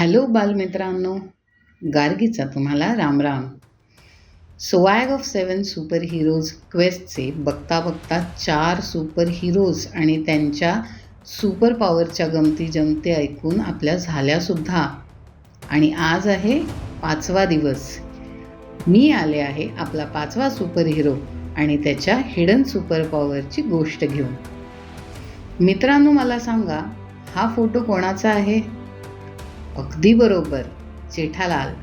Hello बालमित्रांनो गार्गीचा तुम्हाला रामराम. Swag of seven super heroes क्वेस्टचे बघता बघता चार सुपर हिरोज आणि त्यांच्या सुपर पॉवरच्या गमती जमते ऐकून आपल्या झाल्यासुद्धा आणि आज आहे पाचवा दिवस. मी आले आहे आपला पाचवा सुपर हिरो आणि त्याच्या हिडन सुपर पॉवरची गोष्ट घेऊन. मित्रांनो मला सांगा हा फोटो कोणाचा आहे? अगदी बरोबर जेठालाल.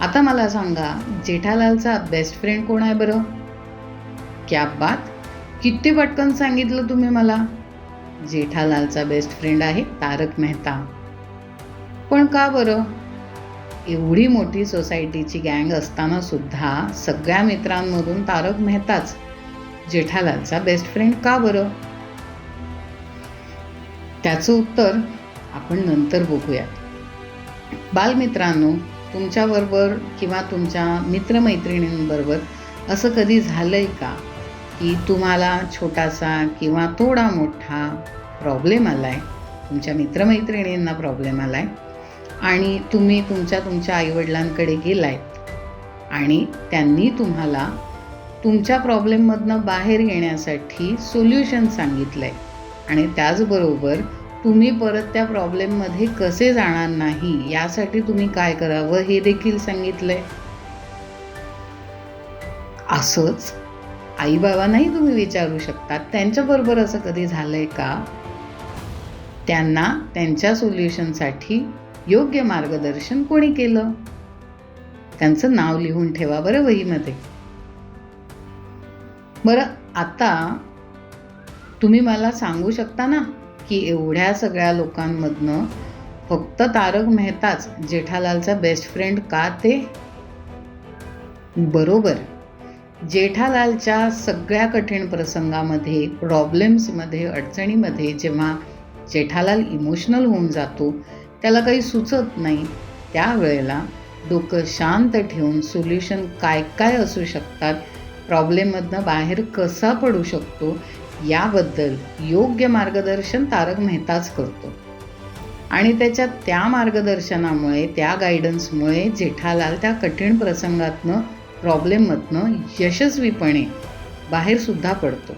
आता मला सांगा जेठालालचा बेस्ट फ्रेंड कोण आहे बरं? क्या बात! किती पटकन सांगितलं तुम्ही मला? जेठालालचा बेस्ट फ्रेंड आहे तारक मेहता. पण का बरं? एवढी मोठी सोसायटीची गँग असताना सुद्धा सगळ्या मित्रांमधून तारक मेहताच. जेठालालचा बेस्ट फ्रेंड का बरं? त्याचं उत्तर आपण नंतर बघूयात. बालमित्रांनो तुमच्याबरोबर किंवा तुमच्या मित्रमैत्रिणींबरोबर असं कधी झालं आहे का? की तुम्हाला छोटासा किंवा थोडा मोठा प्रॉब्लेम आला आहे तुमच्या मित्रमैत्रिणींना प्रॉब्लेम आला आहे आणि तुम्ही तुमच्या तुमच्या आईवडिलांकडे गेलायत? आणि त्यांनी तुम्हाला तुमच्या प्रॉब्लेममधनं बाहेर येण्यासाठी सोल्युशन सांगितलं आहे आणि त्याचबरोबर तुम्ही परत त्या प्रॉब्लेममध्ये कसे जाणार नाही? यासाठी तुम्ही काय करावं? हे देखील सांगितलं आहे असंच आईबाबांनाही तुम्ही विचारू शकता त्यांच्याबरोबर असं कधी झालं आहे का? त्यांना त्यांच्या सोल्युशनसाठी योग्य मार्गदर्शन कोणी केलं? त्यांचं नाव लिहून ठेवा बरं वहीमध्ये. बरं आता तुम्ही मला सांगू शकता ना? की एवढ्या सगळ्या लोकांमधनं फक्त तारक मेहताच जेठालालचा बेस्ट फ्रेंड का ते? बरोबर. जेठालालच्या सगळ्या कठीण प्रसंगामध्ये प्रॉब्लेम्समध्ये अडचणीमध्ये जेव्हा जेठालाल इमोशनल होऊन जातो त्याला काही सुचत नाही त्यावेळेला डोकं शांत ठेवून सोल्युशन काय काय असू शकतात प्रॉब्लेममधनं बाहेर कसा पडू शकतो याबद्दल योग्य मार्गदर्शन तारक मेहताच करतो. आणि त्याच्या त्या मार्गदर्शनामुळे त्या गायडन्समुळे जेठालाल त्या कठीण प्रसंगातनं प्रॉब्लेममधनं यशस्वीपणे बाहेरसुद्धा पडतो.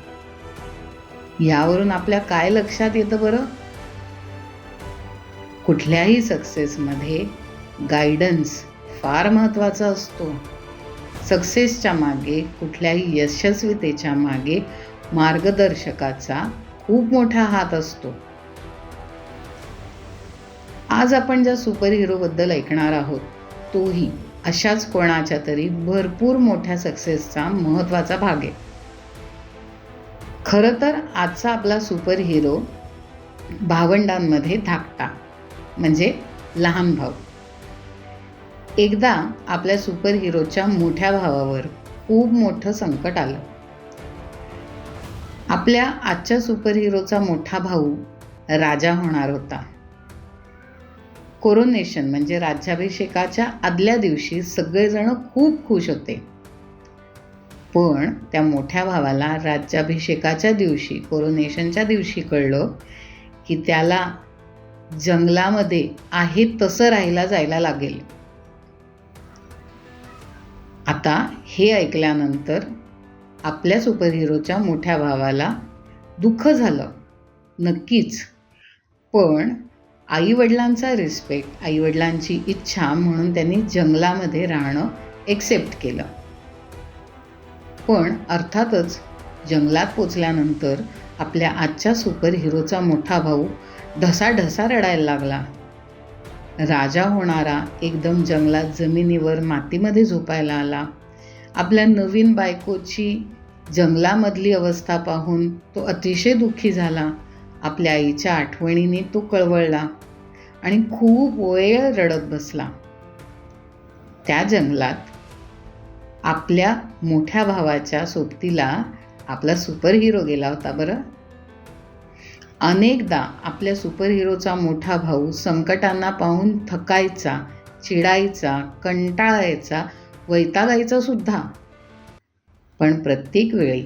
यावरून आपल्या काय लक्षात येतं बरं? कुठल्याही सक्सेसमध्ये गायडन्स फार महत्त्वाचा असतो. सक्सेसच्या मागे कुठल्याही यशस्वीतेच्या मागे मार्गदर्शकाचा खूप मोठा हात असतो. आज आपण ज्या सुपर हिरोबद्दल ऐकणार आहोत तोही अशाच कोणाच्या तरी भरपूर मोठ्या सक्सेसचा महत्त्वाचा भाग आहे. खरं तर आजचा आपला सुपर हिरो भावंडांमध्ये धाकटा म्हणजे लहान भाऊ. एकदा आपल्या सुपर हिरोच्या मोठ्या भावावर खूप मोठं संकट आलं. आपल्या आजच्या सुपर हिरोचा मोठा भाऊ राजा होणार होता. कोरोनेशन म्हणजे राज्याभिषेकाच्या आदल्या दिवशी सगळेजण खूप खुश होते. पण त्या मोठ्या भावाला राज्याभिषेकाच्या दिवशी कोरोनेशनच्या दिवशी कळलं की त्याला जंगलामध्ये आहे तसं राहायला जायला लागेल. आता हे ऐकल्यानंतर आपल्या सुपरहिरोच्या मोठ्या भावाला दुःख झालं. नक्कीच. पण आईवडिलांचा रिस्पेक्ट आईवडिलांची इच्छा म्हणून त्यांनी जंगलामध्ये राहणं एक्सेप्ट केलं. पण अर्थातच जंगलात पोचल्यानंतर आपल्या आजच्या सुपर हिरोचा मोठा भाऊ ढसाढसा रडायला लागला. राजा होणारा एकदम जंगलात जमिनीवर मातीमध्ये झोपायला आला. आपल्या नवीन बायकोची जंगलामधली अवस्था पाहून तो अतिशय दुःखी झाला. आपल्या आईच्या आठवणीने तो कळवळला आणि खूप वेळ रडत बसला. त्या जंगलात आपल्या मोठ्या भावाच्या सोबतीला आपला सुपर हिरो गेला होता बरं. अनेकदा आपल्या सुपरहिरोचा मोठा भाऊ संकटांना पाहून थकायचा चिडायचा कंटाळायचा वैतागायचा सुद्धा. पण प्रत्येक वेळी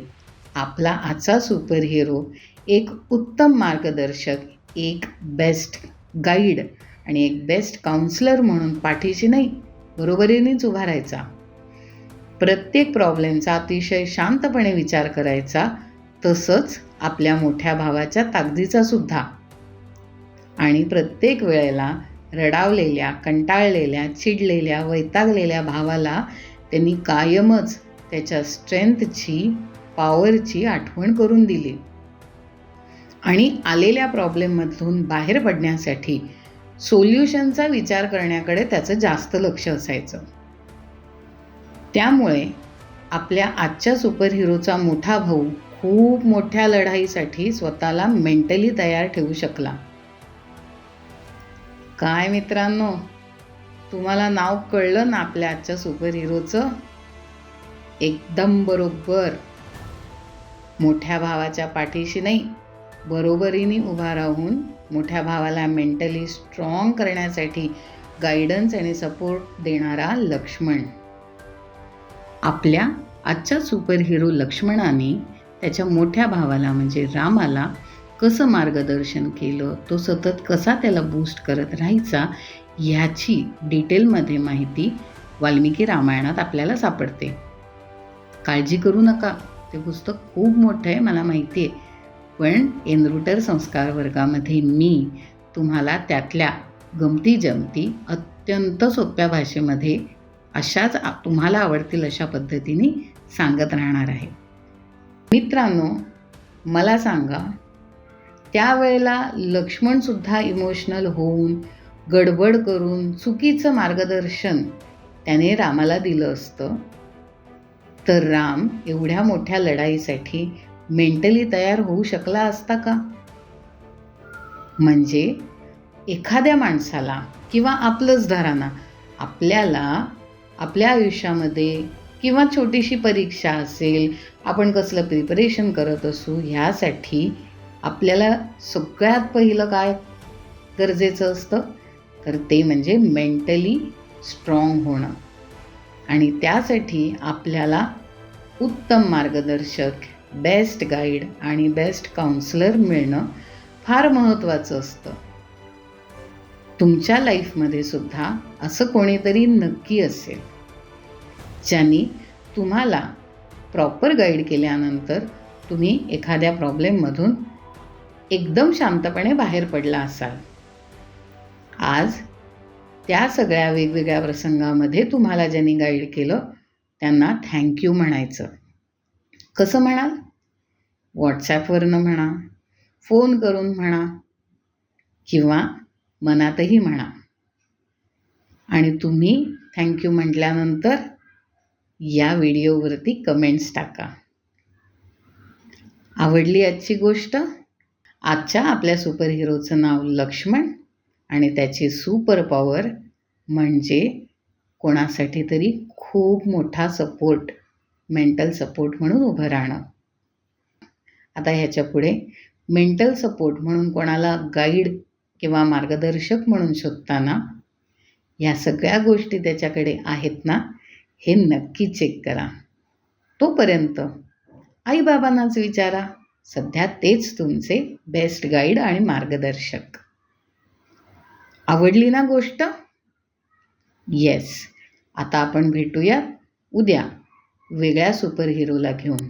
आपला आजचा सुपरहिरो एक उत्तम मार्गदर्शक एक बेस्ट गाईड आणि एक बेस्ट काउन्सलर म्हणून पाठीशी नाही बरोबरीनेच उभा राहायचा. प्रत्येक प्रॉब्लेमचा अतिशय शांतपणे विचार करायचा तसंच आपल्या मोठ्या भावाच्या ताकदीचा सुद्धा. आणि प्रत्येक वेळेला रडावलेल्या कंटाळलेल्या चिडलेल्या वैतागलेल्या भावाला त्यांनी कायमच त्याच्या स्ट्रेंथची पॉवरची आठवण करून दिली. आणि आलेल्या प्रॉब्लेममधून बाहेर पडण्यासाठी सोल्युशनचा विचार करण्याकडे त्याचं जास्त लक्ष असायचं. त्यामुळे आपल्या आजच्या सुपरहिरोचा मोठा भाऊ खूप मोठ्या लढाईसाठी स्वतःला मेंटली तयार ठेवू शकला. काय मित्रांनो तुम्हाला नाव कळलं ना आपल्या आजच्या सुपरहिरोचं एकदम बरोबर मोठ्या भावाच्या पाठीशी नाही बरोबरीने उभा राहून मोठ्या भावाला मेंटली स्ट्रॉंग करण्यासाठी गायडन्स आणि सपोर्ट देणारा लक्ष्मण. आपल्या आजच्या सुपरहिरो लक्ष्मणाने त्याच्या मोठ्या भावाला म्हणजे रामाला कसं मार्गदर्शन केलं तो सतत कसा त्याला बूस्ट करत राहायचा ह्याची डिटेलमध्ये माहिती वाल्मिकी रामायणात आपल्याला सापडते. काळजी करू नका. ते पुस्तक खूप मोठं आहे मला माहिती आहे. पण एनरुटर संस्कार वर्गामध्ये मी तुम्हाला त्यातल्या गमती जमती अत्यंत सोप्या भाषेमध्ये अशाच तुम्हाला आवडतील अशा पद्धतीने सांगत राहणार आहे. मित्रांनो मला सांगा त्यावेळेला लक्ष्मणसुद्धा इमोशनल होऊन गडबड करून चुकीचं मार्गदर्शन त्याने रामाला दिलं असतं? तर राम एवढ्या मोठ्या लढाईसाठी मेंटली तयार होऊ शकला असता का? म्हणजे एखाद्या माणसाला किंवा आपलंच धराना आपल्याला आपल्या आयुष्यामध्ये किंवा छोटीशी परीक्षा असेल आपण कसलं प्रिपरेशन करत असू ह्यासाठी आपल्याला सगळ्यात पहिलं काय गरजेचं असतं? तर ते म्हणजे मेंटली स्ट्रॉंग होणं. आणि त्यासाठी आपल्याला उत्तम मार्गदर्शक बेस्ट गाईड आणि बेस्ट काउन्सलर मिळणं फार महत्त्वाचं असतं. तुमच्या लाईफमध्ये सुद्धा असं कोणीतरी नक्की असेल ज्यांनी तुम्हाला प्रॉपर गाईड केल्यानंतर तुम्ही एखाद्या प्रॉब्लेममधून एकदम शांतपणे बाहेर पडला असाल. आज त्या सगळ्या वेगवेगळ्या प्रसंगामध्ये तुम्हाला ज्यांनी गाईड केलं त्यांना थँक्यू म्हणायचं. कसं म्हणाल? व्हॉट्सॲपवरनं म्हणा फोन करून म्हणा किंवा मनातही म्हणा. आणि तुम्ही थँक्यू म्हटल्यानंतर या व्हिडिओवरती कमेंट्स टाका. आवडली आजची गोष्ट? आजच्या आपल्या सुपरहिरोचं नाव लक्ष्मण आणि त्याची सुपर पॉवर म्हणजे कोणासाठी तरी खूप मोठा सपोर्ट मेंटल सपोर्ट म्हणून उभं राहणं. आता ह्याच्या पुढे मेंटल सपोर्ट म्हणून कोणाला गाईड किंवा मार्गदर्शक म्हणून शोधताना ह्या सगळ्या गोष्टी त्याच्याकडे आहेत ना हे नक्की चेक करा. तोपर्यंत आईबाबांनाच विचारा. सध्या तेच तुमचे बेस्ट गाईड आणि मार्गदर्शक. आवडली ना गोष्ट? येस आता आपण भेटूया उद्या वेगळ्या सुपरहिरोला घेऊन.